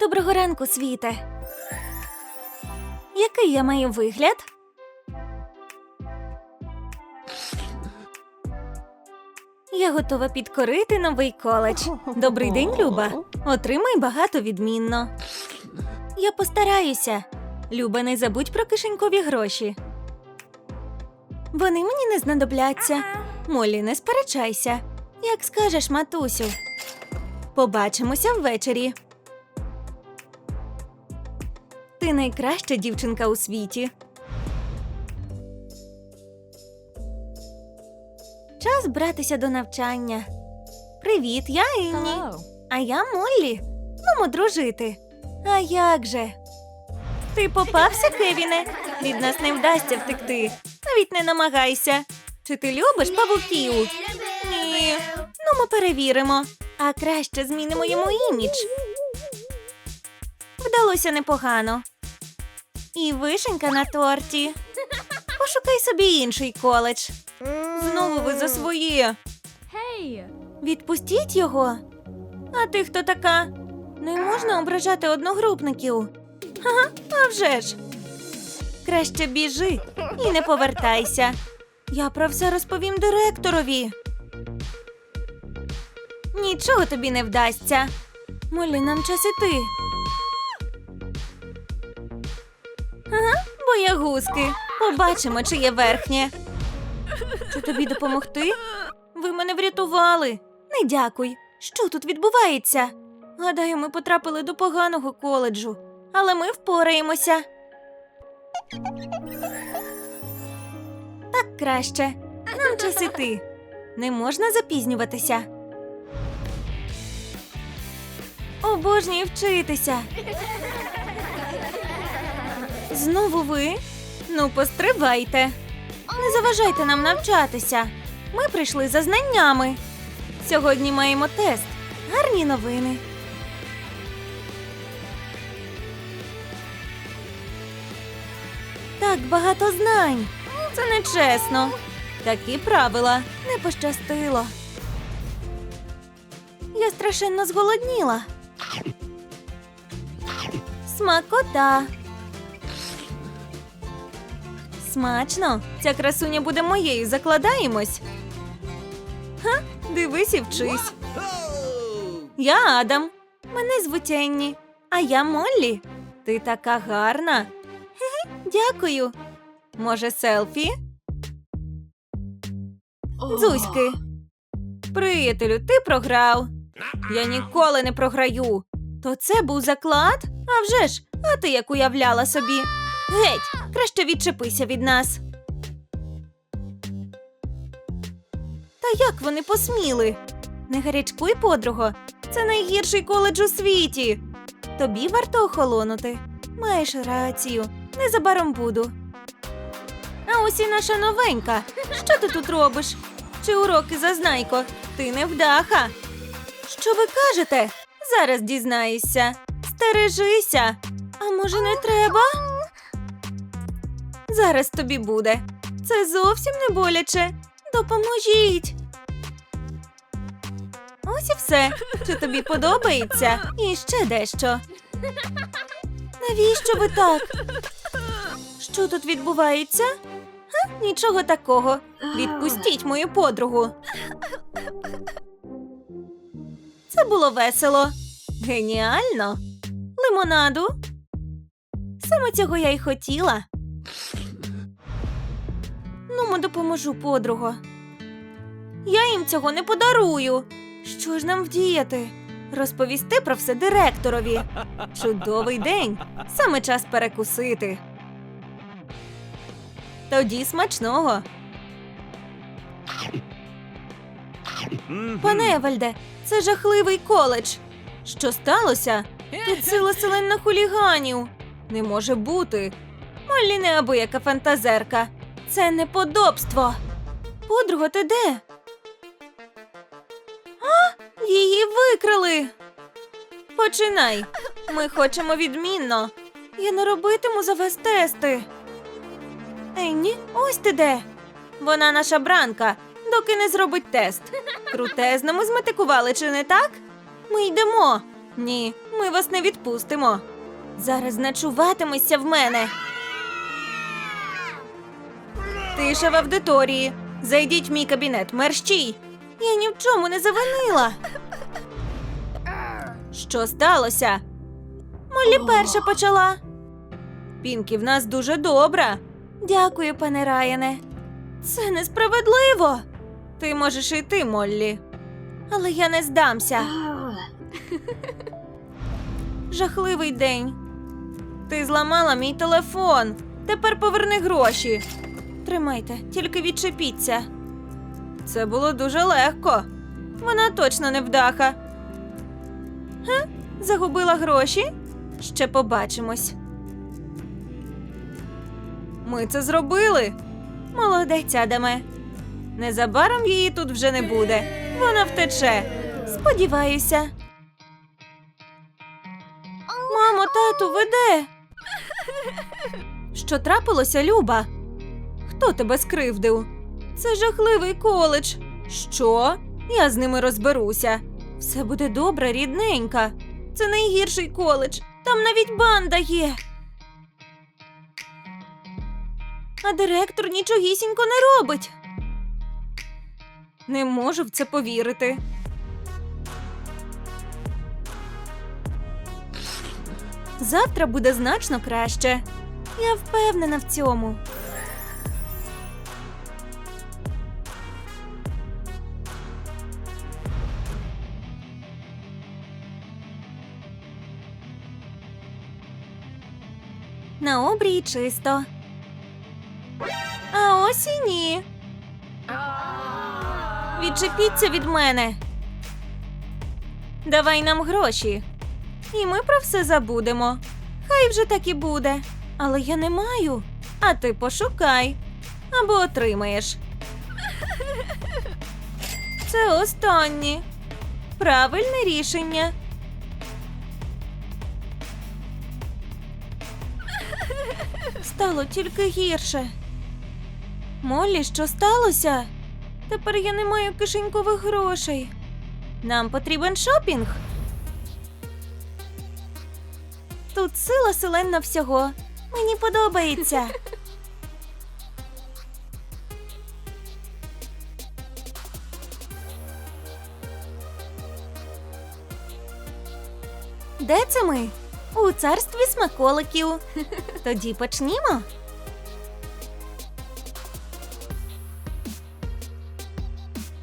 Доброго ранку, світе. Який я маю вигляд? Я готова підкорити новий коледж. Добрий день, Люба. Отримай багато відмінно. Я постараюся. Люба, не забудь про кишенькові гроші. Вони мені не знадобляться. Молі, не сперечайся. Як скажеш, матусю. Побачимося ввечері. Ти найкраща дівчинка у світі. Час братися до навчання. Привіт, я Інні. А я Моллі. Нумо дружити. А як же? Ти попався, Кевіне? Від нас не вдасться втекти. Навіть не намагайся. Чи ти любиш павуків? Ні. Ну, ми перевіримо. А краще змінимо йому імідж. Вдалося непогано. І вишенька на торті. Пошукай собі інший коледж. Знову ви за своє. Hey! Відпустіть його. А ти хто така? Не можна ображати одногрупників. Ага, а вже ж. Краще біжи і не повертайся. Я про все розповім директорові. Нічого тобі не вдасться. Молі, нам час іти. Ага, боягузки. Побачимо, чи є верхнє. Чи тобі допомогти? Ви мене врятували. Не дякуй. Що тут відбувається? Гадаю, ми потрапили до поганого коледжу, але ми впораємося. Так краще. Нам час іти. Не можна запізнюватися. Обожнюю вчитися. Знову ви? Ну, постривайте. Не заважайте нам навчатися. Ми прийшли за знаннями. Сьогодні маємо тест. Гарні новини. Так багато знань. Це не чесно. Такі правила не пощастило. Я страшенно зголодніла. Смакота. Смачно. Ця красуня буде моєю. Закладаємось. Ха, дивись і вчись. Я Адам. Мене звуть Енні. А я Моллі. Ти така гарна. Дякую. Може, селфі? Дзузьки. Приятелю, ти програв. Я ніколи не програю. То це був заклад? А вже ж, а ти як уявляла собі? Геть, краще відчепися від нас. Та як вони посміли? Не гарячкуй, подруго. Це найгірший коледж у світі. Тобі варто охолонути. Маєш рацію. Незабаром буду. А ось і наша новенька. Що ти тут робиш? Чи уроки зазнайко? Ти не вдаха. Що ви кажете? Зараз дізнаєшся. Стережися. А може, не треба? Зараз тобі буде. Це зовсім не боляче. Допоможіть. Ось і все. Чи тобі подобається? І ще дещо. Навіщо ви так? Що тут відбувається? Га? Нічого такого. Відпустіть мою подругу. Це було весело. Геніально. Лимонаду. Саме цього я й хотіла. Ну, мо допоможу, подруго. Я їм цього не подарую. Що ж нам вдіяти? Розповісти про все директорові. Чудовий день. Саме час перекусити. Тоді смачного. Пане Евальде, це жахливий коледж. Що сталося? Тут сила селена хуліганів. Не може бути. Моллі неабияка фантазерка. Це неподобство. Подруга, ти де? А, її викрали. Починай. Ми хочемо відмінно. Я не робитиму за вас тести. Енні, ось ти де. Вона наша бранка, доки не зробить тест. Крутезно ми зметикували, чи не так? Ми йдемо. Ні, ми вас не відпустимо. Зараз ночуватимешся в мене. Тиша в аудиторії. Зайдіть в мій кабінет, мерщій. Я ні в чому не завинила. Що сталося? Моллі перша почала. Пінкі в нас дуже добра. Дякую, пане Раяне. Це несправедливо. Ти можеш йти, Моллі. Але я не здамся. Жахливий день. Ти зламала мій телефон. Тепер поверни гроші. Тримайте, тільки відчепіться. Це було дуже легко. Вона точно не вдаха. Ге? Загубила гроші? Ще побачимось. Ми це зробили. Молодець, Адаме. Незабаром її тут вже не буде. Вона втече. Сподіваюся. Мамо, тату, веде. Що трапилося, Люба? Хто тебе скривдив? Це жахливий коледж. Що? Я з ними розберуся. Все буде добре, рідненька. Це найгірший коледж. Там навіть банда є. А директор нічогісінько не робить. Не можу в це повірити. Завтра буде значно краще. Я впевнена в цьому. На обрії чисто. А ось і ні. Відчепіться від мене. Давай нам гроші. І ми про все забудемо. Хай вже так і буде. Але я не маю. А ти пошукай або отримаєш. Це останнє. Правильне рішення. Стало тільки гірше. Моллі, що сталося? Тепер я не маю кишенькових грошей. Нам потрібен шопінг. Тут сила селенна всього. Мені подобається. Де це ми? У царстві смаколиків. Тоді почнімо.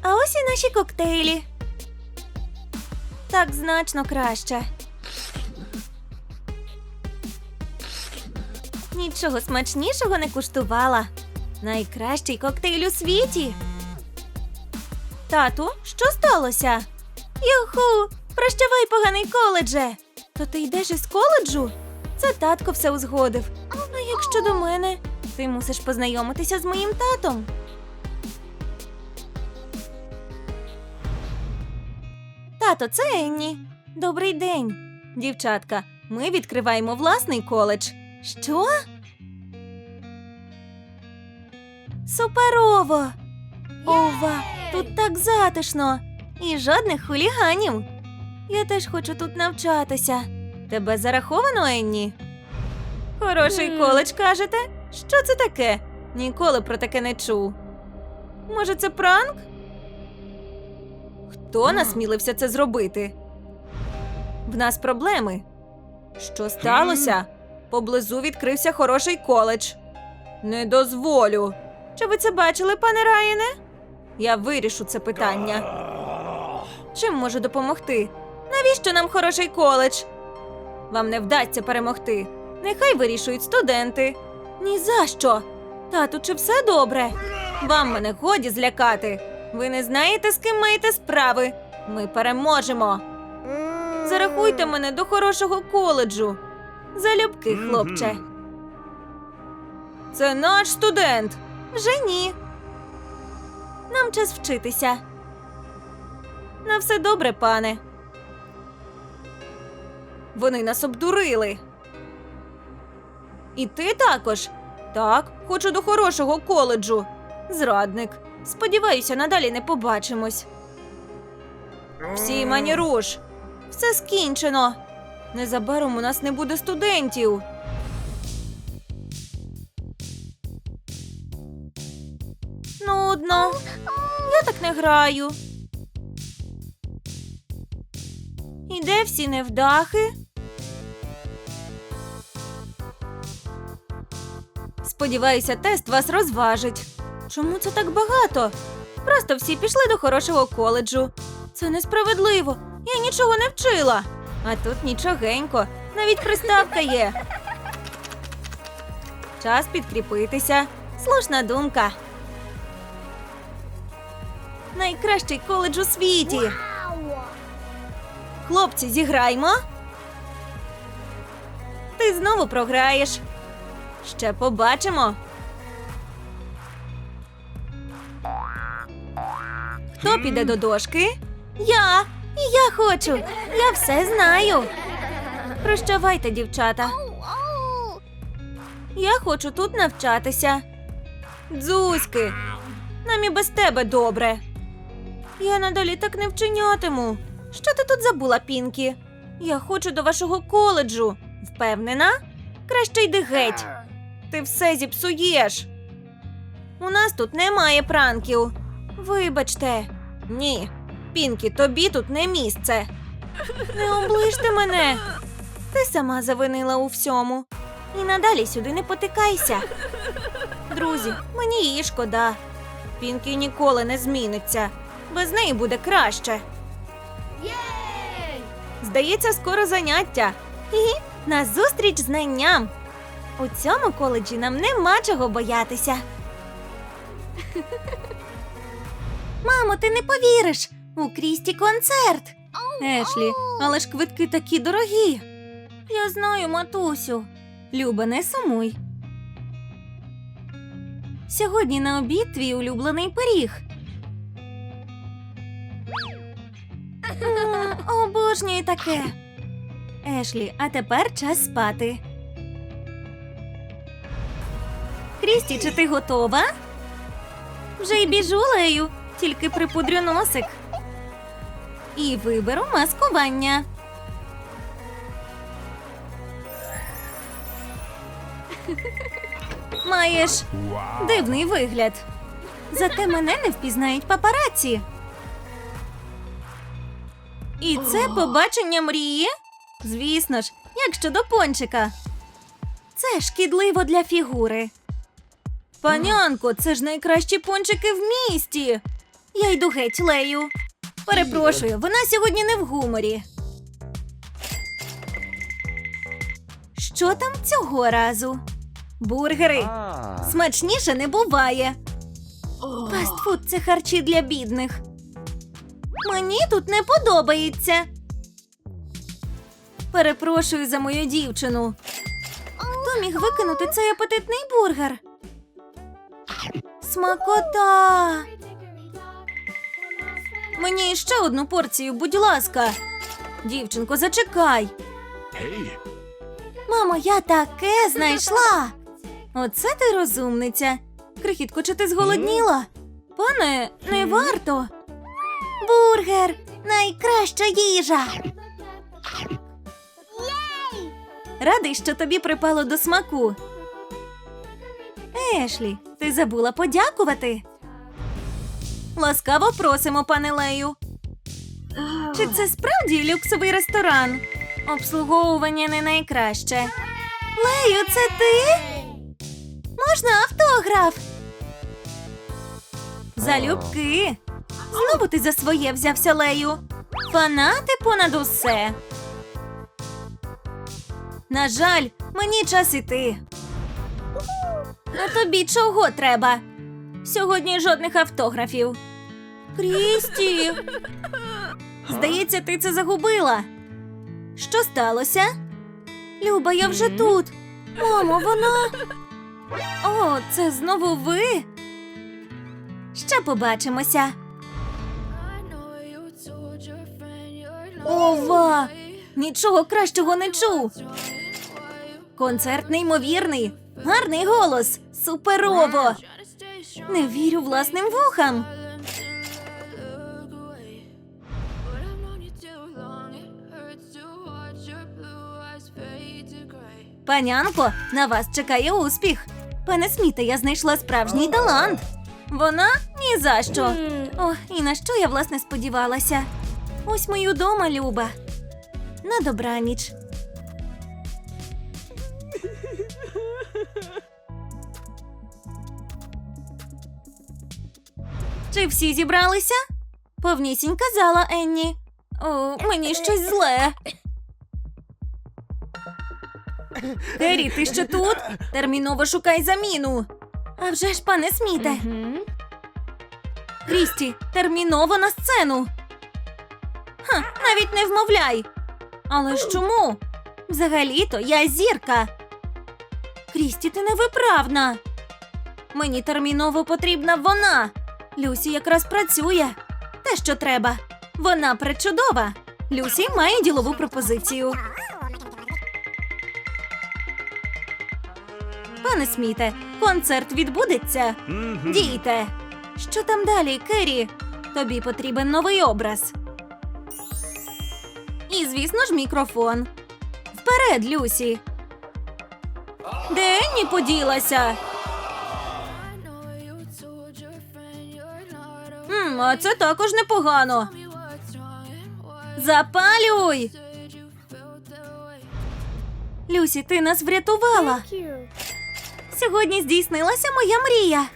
А ось і наші коктейлі. Так значно краще. Нічого смачнішого не куштувала. Найкращий коктейль у світі. Тату, що сталося? Юху, прощавай, поганий коледже. То ти йдеш із коледжу? Це татко все узгодив. А як щодо мене, ти мусиш познайомитися з моїм татом. Тато, це Енні. Добрий день. Дівчатка, ми відкриваємо власний коледж. Що? Суперово! Ова, тут так затишно. І жодних хуліганів. Я теж хочу тут навчатися. Тебе зараховано, Енні? Хороший коледж, кажете? Що це таке? Ніколи про таке не чув. Може, це пранк? Хто насмілився це зробити? В нас проблеми. Що сталося? Поблизу відкрився хороший коледж. Не дозволю. Чи ви це бачили, пане Райане? Я вирішу це питання. Чим можу допомогти? Навіщо нам хороший коледж? Вам не вдасться перемогти. Нехай вирішують студенти. Ні за що. Тату, чи все добре? Вам мене годі злякати. Ви не знаєте, з ким маєте справи. Ми переможемо. Зарахуйте мене до хорошого коледжу. Залюбки, хлопче. Це наш студент. Вже ні. Нам час вчитися. На все добре, пане. Вони нас обдурили. І ти також? Так, хочу до хорошого коледжу. Зрадник. Сподіваюся, надалі не побачимось. Всі мані руш. Все скінчено. Незабаром у нас не буде студентів. Нудно. Я так не граю. І де всі невдахи? Сподіваюся, тест вас розважить. Чому це так багато? Просто всі пішли до хорошого коледжу. Це несправедливо. Я нічого не вчила. А тут нічогенько. Навіть приставка є. Час підкріпитися. Слушна думка. Найкращий коледж у світі. Хлопці, зіграймо. Ти знову програєш. Ще побачимо. Хто піде до дошки? Я. Я хочу. Я все знаю. Прощавайте, дівчата. Я хочу тут навчатися. Дзузьки, нам і без тебе добре. Я надалі так не вчинятиму. Що ти тут забула, Пінкі? Я хочу до вашого коледжу. Впевнена? Краще йди геть. Ти все зіпсуєш. У нас тут немає пранків. Вибачте. Ні. Пінкі, тобі тут не місце. Не оближте мене. Ти сама завинила у всьому. І надалі сюди не потикайся. Друзі, мені її шкода. Пінкі ніколи не зміниться. Без неї буде краще. Здається, скоро заняття. Хі-хі, на зустріч знанням. У цьому коледжі нам нема чого боятися. Мамо, ти не повіриш. У Крісті концерт. Ешлі, але ж квитки такі дорогі. Я знаю, матусю. Люба, не сумуй. Сьогодні на обід твій улюблений пиріг. Обожнюю таке. Ешлі, а тепер час спати. Крісті, чи ти готова? Вже й біжу лею, тільки припудрю носик. І виберу маскування. Маєш дивний вигляд. Зате мене не впізнають папараці. І це побачення мрії? Звісно ж, як щодо пончика. Це шкідливо для фігури. Панянко, це ж найкращі пончики в місті. Я йду геть, Лею. Перепрошую, вона сьогодні не в гуморі. Що там цього разу? Бургери. Смачніше не буває. Фастфуд це харчі для бідних. Мені тут не подобається. Перепрошую за мою дівчину. Хто міг викинути цей апетитний бургер? Смакота. Мені ще одну порцію, будь ласка. Дівчинко, зачекай. Мамо, я таке знайшла. Оце ти розумниця. Крихітко, чи ти зголодніла? Пане, не варто. Бургер найкраща їжа. Радий, що тобі припало до смаку. Ешлі, ти забула подякувати. Ласкаво просимо, пане Лею. Чи це справді люксовий ресторан? Обслуговування не найкраще. Лею, це ти? Можна автограф? Залюбки. Знову ти за своє взявся Лею. Фанати понад усе. На жаль, мені час іти. А тобі чого треба? Сьогодні жодних автографів. Крісті. Здається, ти це загубила. Що сталося? Люба, я вже тут. Мамо, вона. О, це знову ви. Ще побачимося. Ова! Нічого кращого не чув. Концерт неймовірний. Гарний голос. Суперово. Не вірю власним вухам. Панянко, на вас чекає успіх. Пане Сміте, я знайшла справжній талант. Вона ні за що. О, і на що я власне сподівалася? Ось мою дома, Люба. На добраніч. Чи всі зібралися? Повнісінька зала, Енні. О, мені щось зле. Террі, ти ще тут? Терміново шукай заміну. А вже ж, пане Сміте. Крісті, терміново на сцену. Ха, навіть не вмовляй. Але ж чому? Взагалі-то я зірка. Крісті, ти невиправна. Мені терміново потрібна вона. Люсі якраз працює. Те, що треба. Вона пречудова. Люсі має ділову пропозицію. Пане Сміте, концерт відбудеться. Дійте. Що там далі, Керрі? Тобі потрібен новий образ. І, звісно ж, мікрофон. Вперед, Люсі. Де Енні поділася? М, а це також непогано. Запалюй! Люсі, ти нас врятувала. Сьогодні здійснилася моя мрія.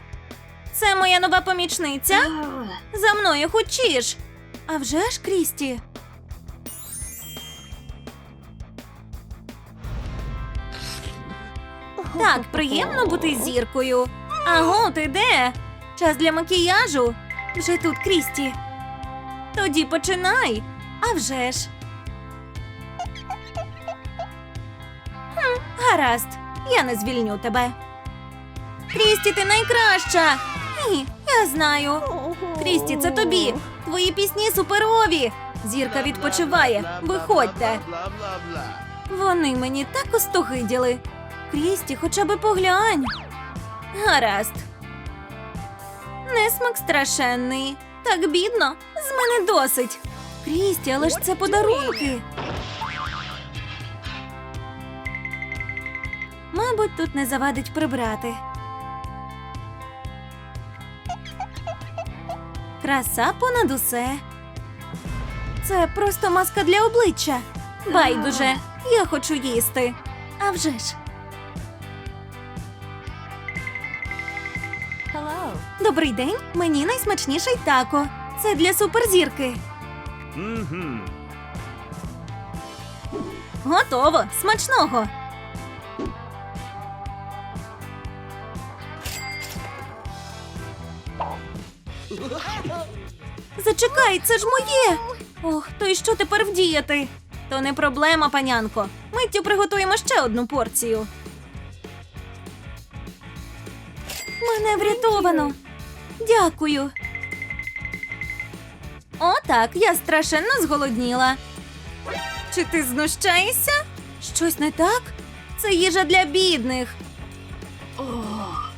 Це моя нова помічниця. За мною хочеш. А вже ж, Крісті. Так, приємно бути зіркою. Аго, ти де? Час для макіяжу. Вже тут, Крісті. Тоді починай. А вже ж. Хм, гаразд, я не звільню тебе. Крісті, ти найкраща. Ні, я знаю. Крісті, це тобі. Твої пісні суперові. Зірка відпочиває. Виходьте. Вони мені так остогиділи. Крісті, хоча би поглянь. Гаразд. Несмак страшенний. Так бідно. З мене досить. Крісті, але ж це подарунки. Мабуть, тут не завадить прибрати. Краса понад усе. Це просто маска для обличчя. Байдуже, я хочу їсти. А вже ж. Добрий день, мені найсмачніший тако. Це для суперзірки. Готово, смачного. Зачекай, це ж моє. Ох, то й що тепер вдіяти? То не проблема, панянко. Миттю приготуємо ще одну порцію. Мене врятовано. Дякую. О, так, я страшенно зголодніла. Чи ти знущаєшся? Щось не так? Це їжа для бідних.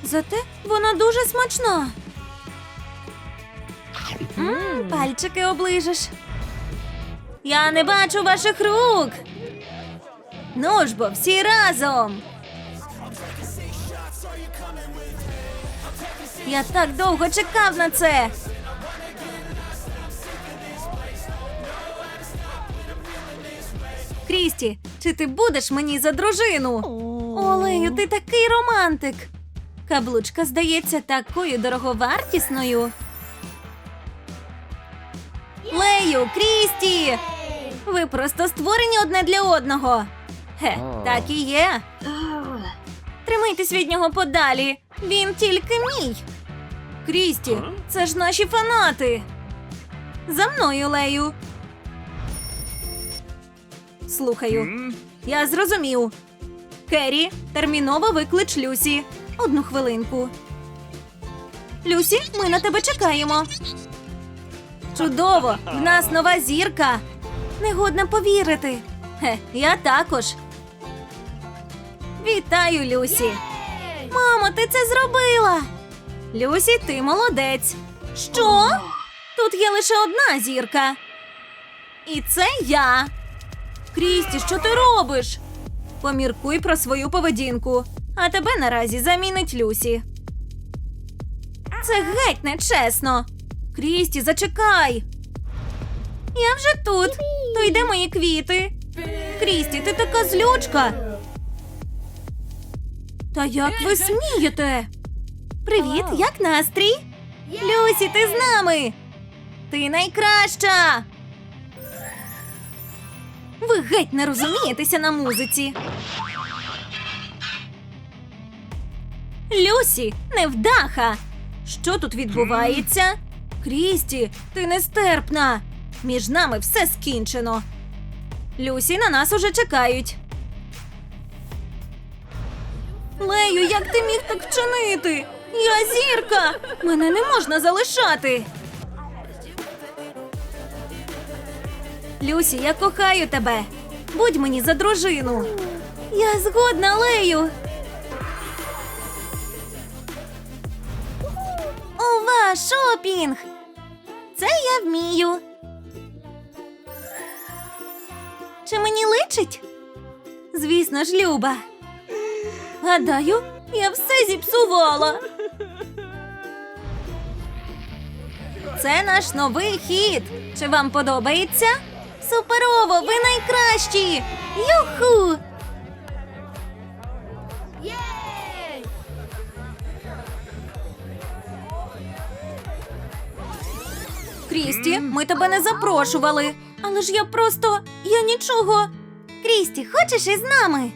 Зате вона дуже смачна. М, пальчики оближеш. Я не бачу ваших рук. Ну ж бо, всі разом. Я так довго чекав на це. Крісті, чи ти будеш мені за дружину? Олею, ти такий романтик. Каблучка здається такою дороговартісною. Лею, Крісті! Ви просто створені одне для одного. Хе, так і є. Тримайтесь від нього подалі. Він тільки мій. Крісті, це ж наші фанати. За мною, Лею. Слухаю. Я зрозумів. Керрі, терміново виклич Люсі. Одну хвилинку. Люсі, ми на тебе чекаємо. Чудово! В нас нова зірка. Негодно повірити. Хе, я також. Вітаю, Люсі. Мамо, ти це зробила. Люсі, ти молодець. Що? Тут є лише одна зірка. І це я. Крісті, що ти робиш? Поміркуй про свою поведінку, а тебе наразі замінить Люсі. Це геть нечесно. Крісті, зачекай. Я вже тут. То йде мої квіти. Крісті, ти така злючка. Та як ви смієте? Привіт, як настрій? Люсі, ти з нами. Ти найкраща. Ви геть не розумієтеся на музиці. Люсі, невдаха! Що тут відбувається? Крісті, ти нестерпна. Між нами все скінчено. Люсі на нас уже чекають. Лею, як ти міг так вчинити? Я зірка! Мене не можна залишати. Люсі, я кохаю тебе. Будь мені за дружину. Я згодна, Лею. Ова, шопінг! Це я вмію. Чи мені личить? Звісно ж, Люба. Гадаю, я все зіпсувала. Це наш новий хід. Чи вам подобається? Суперово, ви найкращі! Юху! Крісті, ми тебе не запрошували. Але ж я просто. я нічого. Крісті, хочеш із нами?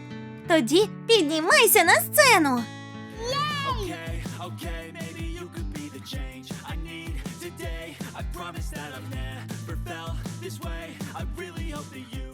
Тоді піднімайся на сцену. Okay, okay, maybe you could be the change I need today. I promise that I've never felt this way. I really hope that you